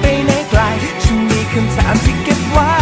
ไปไหนไกล ฉันมีคำถามที่เก็บไว้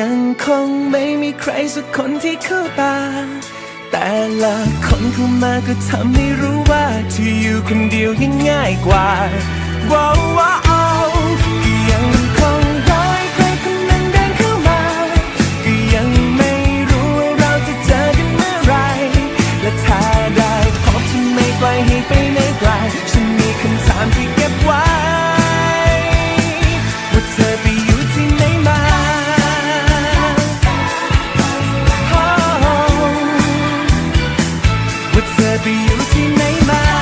ยังคงไม่มีใครสักคนที่เข้าตา แต่ละคนเข้ามาก็ทำให้รู้ว่าที่อยู่คนเดียวยังง่ายกว่าว้าวว้าวก็ยังคงรอให้ใครคนหนึ่งเดินเข้ามาก็ยังไม่รู้ว่าเราจะเจอกันเมื่อไร และถ้าได้พบจะไม่ปล่อยให้ไปไหนไกลฉันมีคำถามที่เก็บไว้ beauty your my